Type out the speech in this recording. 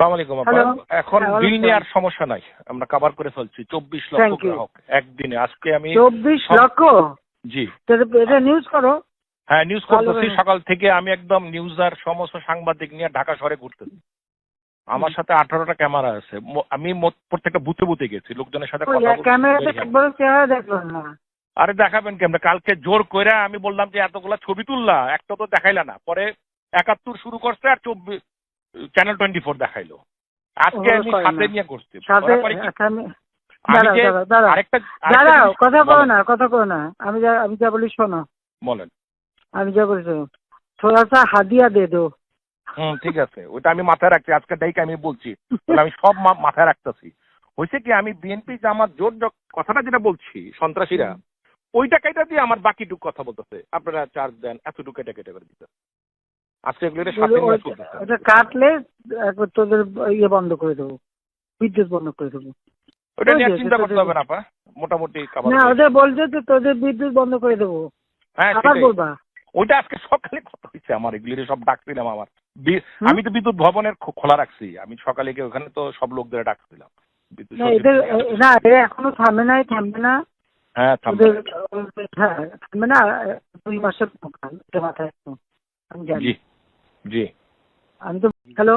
আলাইকুম এখন হ্যাঁ, বিল নেওয়ার সমস্যা নাই আমরা কভার করে ফেলছি। চব্বিশ লক্ষ গ্রাহক একদিনে। আজকে আমি চব্বিশ লক্ষ? জি। এটা নিউজ করো। হ্যাঁ নিউজ করতেছি সকাল থেকে আমি একদম নিউজ আর সমস্ত সাংবাদিক নিয়ে ঢাকা শহরে ঘুরতেছি। আমার সাথে আঠারোটা ক্যামেরা আছে। আমি প্রত্যেকটা বুথে বুথে গেছি। লোকজনের সাথে কথা না। আরে দেখাবেন কেমন? কালকে জোর করে আমি বললাম যে এতগুলা ছবি তুললা একটা তো দেখাইলা না। পরে একাত্তর শুরু করছে আর চব্বিশ চ্যানেল টোয়েন্টি ফোর দেখাইলো। আজকে আমি সাথে নিয়ে করছি আচ্ছা, দাঁড়াও যে কথা না কথা না। আমি যা আমি যা বলি শোনো। বলেন। আমি যা বলি শোনো। থোড়া সা হাদিয়া দে দো। হুম ঠিক আছে। ওটা আমি মাথায় রাখছি। আজকে ডাইকে আমি বলছি। আমি সব মাথায় রাখতেছি। হয়েছে কি আমি বিএনপি জামাত জোর জ- কথাটা যেটা বলছি সন্ত্রাসীরা ওইটা কেটে দিয়ে আমার বাকিটুকু কথা বলতেছে। আপনারা চার্জ দেন এতটুকু কেটে কেটে করে দিতে আজকে এগুলো সাথে নিয়ে ওই- চলতেছে। কাটলে একবার তোদের ইয়ে বন্ধ করে দেবো বিদ্যুৎ বন্ধ করে দেবো। ওটা নিয়ে চিন্তা করতে হবে না আপা। মোটামুটি না ওদের বলছে তো তোদের বিদ্যুৎ বন্ধ করে দেবো। হ্যাঁ আবার বলবা? ওইটা আজকে সকালে কথা হয়েছে আমার এগুলি সব ডাকছিলাম আমার। আমি তো বিদ্যুৎ ভবনের খোলা রাখছি। আমি সকালে গিয়ে ওখানে তো সব লোকদের ডাকছিলাম বিদ্যুৎ না সচিব এদের না এরা এখনও থামে নাই থামবে না। হ্যাঁ থামবে। হ্যাঁ থামবে না দুই মাসের মাথায় আমি জানি। জি জি আমি তো হ্যালো